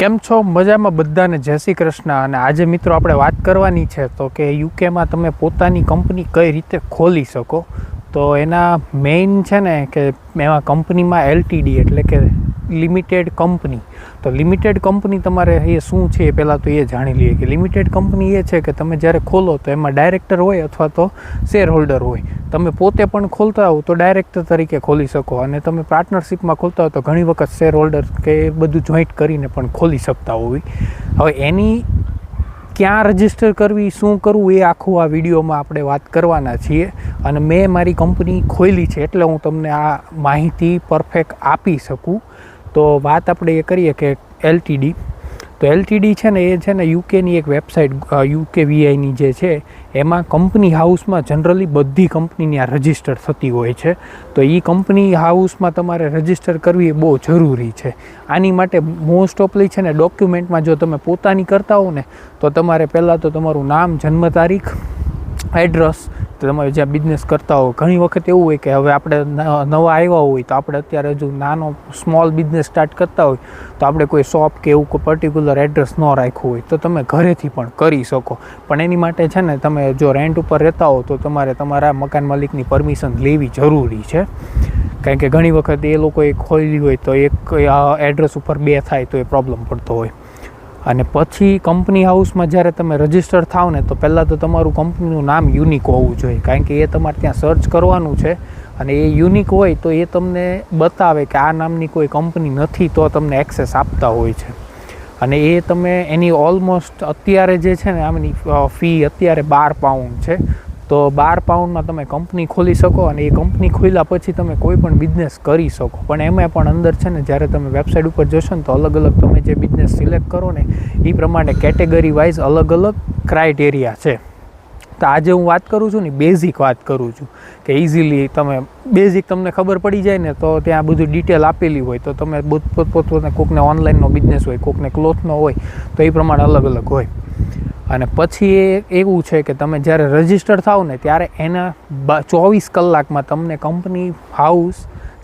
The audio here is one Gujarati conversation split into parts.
કેમ છો? મજામાં બધાને જય શ્રી કૃષ્ણ. અને આજે મિત્રો આપણે વાત કરવાની છે તો કે યુકેમાં તમે પોતાની કંપની કઈ રીતે ખોલી શકો? તો એના મેઇન છે ને કે એમાં કંપનીમાં એલટીડી એટલે કે લિમિટેડ કંપની. તો લિમિટેડ કંપની તમારે એ શું છે એ પહેલાં તો એ જાણી લઈએ કે લિમિટેડ કંપની એ છે કે તમે જ્યારે ખોલો તો એમાં ડાયરેક્ટર હોય અથવા તો શેર હોલ્ડર હોય. તમે પોતે પણ ખોલતા હો તો ડાયરેક્ટર તરીકે ખોલી શકો અને તમે પાર્ટનરશિપમાં ખોલતા હો તો ઘણી વખત શેર હોલ્ડર કે એ બધું જોઈન્ટ કરીને પણ ખોલી શકતા હોય હવે એની ક્યાં રજિસ્ટર કરવી, શું કરવું એ આખું આ વિડીયોમાં આપણે વાત કરવાના છીએ અને મેં મારી કંપની ખોલી છે એટલે હું તમને આ માહિતી પરફેક્ટ આપી શકું. તો વાત આપણે એ કરીએ કે એલટીડી તો એલટીડી છે ને, એ છે ને યુકેની એક વેબસાઇટ યુકે વીઆઈની જે છે, એમાં કંપની હાઉસમાં જનરલી બધી કંપનીની આ રજિસ્ટર થતી હોય છે. તો એ કંપની હાઉસમાં તમારે રજિસ્ટર કરવી એ બહુ જરૂરી છે. આની માટે મોસ્ટ ઓફલી છે ને ડોક્યુમેન્ટમાં જો તમે પોતાની કરતા હો ને, તો તમારે પહેલાં તો તમારું નામ, જન્મ તારીખ એડ્રેસ તમે જ્યાં બિઝનેસ કરતા હો ઘણી વખત એવું હોય કે હવે આપણે નવા આવ્યા હોય તો આપણે અત્યારે હજુ નાનો સ્મોલ બિઝનેસ સ્ટાર્ટ કરતા હોય, તો આપણે કોઈ શોપ કે એવું કોઈ પર્ટિક્યુલર એડ્રેસ ન રાખ્યું હોય, તો તમે ઘરેથી પણ કરી શકો. પણ એની માટે છે ને, તમે જો રેન્ટ ઉપર રહેતા હો, તો તમારે તમારા મકાન માલિકની પરમિશન લેવી જરૂરી છે. કારણ કે ઘણી વખત એ લોકોએ ખોલી હોય તો એક એડ્રેસ ઉપર બે થાય તો એ પ્રોબ્લેમ પડતો હોય. અને પછી કંપની હાઉસમાં જ્યારે તમે રજિસ્ટર થાવ ને, તો પહેલાં તો તમારું કંપનીનું નામ યુનિક હોવું જોઈએ. કારણ કે એ તમારે ત્યાં સર્ચ કરવાનું છે અને એ યુનિક હોય તો એ તમને બતાવે કે આ નામની કોઈ કંપની નથી, તો તમને એક્સેસ આપતા હોય છે. અને એ તમે એની ઓલમોસ્ટ અત્યારે જે છે ને, આમની ફી અત્યારે બાર પાઉન્ડ છે. તો બાર પાઉન્ડમાં તમે કંપની ખોલી શકો અને એ કંપની ખોલ્યા પછી તમે કોઈ પણ બિઝનેસ કરી શકો. પણ એમાં પણ અંદર છે ને, જ્યારે તમે વેબસાઇટ ઉપર જશો ને, તો અલગ અલગ તમે જે બિઝનેસ સિલેક્ટ કરો ને એ પ્રમાણે કેટેગરી વાઇઝ અલગ અલગ ક્રાઇટેરિયા છે. તો આજે હું વાત કરું છું ને બેઝિક વાત કરું છું. કે ઇઝીલી તમે બેઝિક તમને ખબર પડી જાય ને, તો ત્યાં બધું ડિટેલ આપેલી હોય. તો તમે પોતપોતાને કોકને ઓનલાઈનનો બિઝનેસ હોય, કોકને ક્લોથનો હોય, તો એ પ્રમાણે અલગ અલગ હોય. અને પછી એ એવું છે કે તમે જ્યારે રજિસ્ટર થાવ ને ત્યારે એના ચોવીસ કલાકમાં તમને કંપની હાઉસ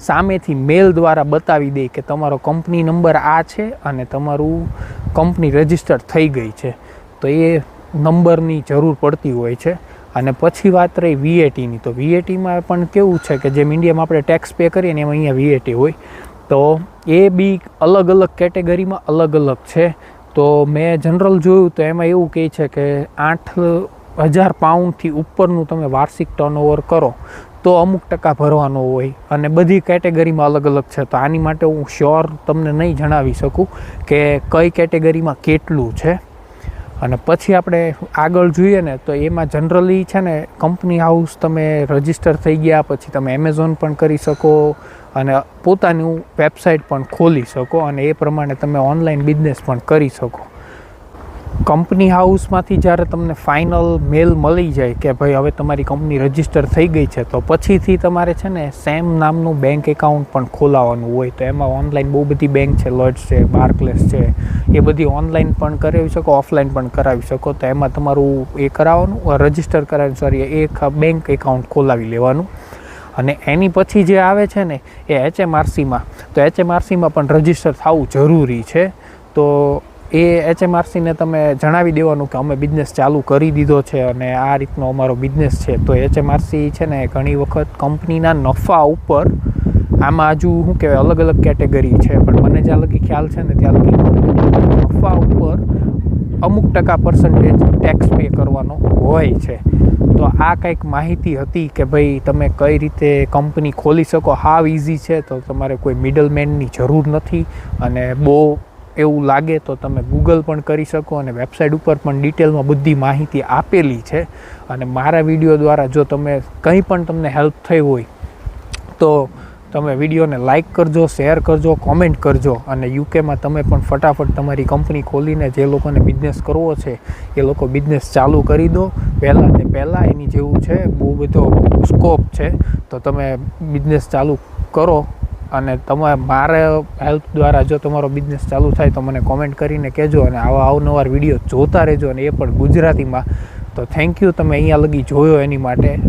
સામેથી મેલ દ્વારા બતાવી દે કે તમારો કંપની નંબર આ છે અને તમારું કંપની રજિસ્ટર થઈ ગઈ છે. તો એ નંબરની જરૂર પડતી હોય છે. અને પછી વાત રહી વીએટીની તો વીએટીમાં પણ કેવું છે કે જેમ ઇન્ડિયામાં આપણે ટેક્સ પે કરીએ ને એમાં અહીંયા વીએટી હોય. તો એ બી અલગ અલગ કેટેગરીમાં અલગ અલગ છે. તો મેં જનરલ જોયું તો એમાં એવું કહે છે કે આઠ હજાર પાઉન્ડથી ઉપરનું તમે વાર્ષિક ટર્નઓવર કરો, તો અમુક ટકા ભરવાનો હોય. અને બધી કેટેગરીમાં અલગ અલગ છે. તો આની માટે હું શ્યોર તમને નહીં જણાવી શકું કે કઈ કેટેગરીમાં કેટલું છે. અને પછી આપણે આગળ જોઈએ ને, તો એમાં જનરલી છે ને કંપની હાઉસ તમે રજિસ્ટર થઈ ગયા, પછી તમે એમેઝોન પણ કરી શકો અને પોતાનું વેબસાઇટ પણ ખોલી શકો અને એ પ્રમાણે તમે ઓનલાઈન બિઝનેસ પણ કરી શકો. કંપની હાઉસમાંથી જ્યારે તમને ફાઇનલ મેલ મળી જાય કે ભાઈ હવે તમારી કંપની રજિસ્ટર થઈ ગઈ છે, તો પછીથી તમારે છે ને સેમ નામનું બેંક એકાઉન્ટ પણ ખોલાવવાનું હોય. તો એમાં ઓનલાઈન બહુ બધી બેંક છે, લોર્ડ્સ છે, બારક્લેસ છે, એ બધી ઓનલાઈન પણ કરાવી શકો, ઓફલાઈન પણ કરાવી શકો. તો એમાં તમારું એ કરાવવાનું રજિસ્ટર કરાવી સોરી એક બેંક એકાઉન્ટ ખોલાવી લેવાનું. અને એની પછી જે આવે છે ને, એ એચએમઆરસીમાં, તો એચએમઆરસીમાં પણ રજિસ્ટર થવું જરૂરી છે. તો એ એચએમઆરસીને તમે જણાવી દેવાનું કે અમે બિઝનેસ ચાલુ કરી દીધો છે અને આ રીતનો અમારો બિઝનેસ છે. તો એચએમઆરસી છે ને ઘણી વખત કંપનીના નફા ઉપર આમાં હજુ શું કહેવાય અલગ અલગ કેટેગરી છે. પણ મને જ્યાં લગી ખ્યાલ છે ને ત્યાં લગી નફા ઉપર અમુક ટકા પર્સન્ટેજ ટેક્સ પે કરવાનો હોય છે. તો આ કંઈક માહિતી હતી કે ભાઈ તમે કઈ રીતે કંપની ખોલી શકો? હાવ ઇઝી છે? તો તમારે કોઈ મિડલમેનની જરૂર નથી અને બહુ એવું લાગે તો તમે ગૂગલ પણ કરી શકો અને વેબસાઇટ ઉપર પણ ડિટેલમાં બધી માહિતી આપેલી છે. અને મારા વીડિયો દ્વારા જો તમે કંઈ પણ તમને હેલ્પ થઈ હોય, તો તમે વિડીયોને લાઇક કરજો શેર કરજો કોમેન્ટ કરજો અને યુકેમાં તમે પણ ફટાફટ તમારી કંપની ખોલીને જે લોકોને બિઝનેસ કરવો છે, એ લોકો બિઝનેસ ચાલુ કરી દો. પહેલાં તે પહેલાં એની જેવું છે, બહુ બધો સ્કોપ છે. તો તમે બિઝનેસ ચાલુ કરો અને તમે, મારે હેલ્પ દ્વારા જો તમારો બિઝનેસ ચાલુ થાય તો મને કોમેન્ટ કરીને કહેજો અને આવા અવનવાર વીડિયો જોતા રહેજો અને એ પણ ગુજરાતીમાં. તો થેન્ક યુ તમે અહીંયા લગી જોયો એની માટે.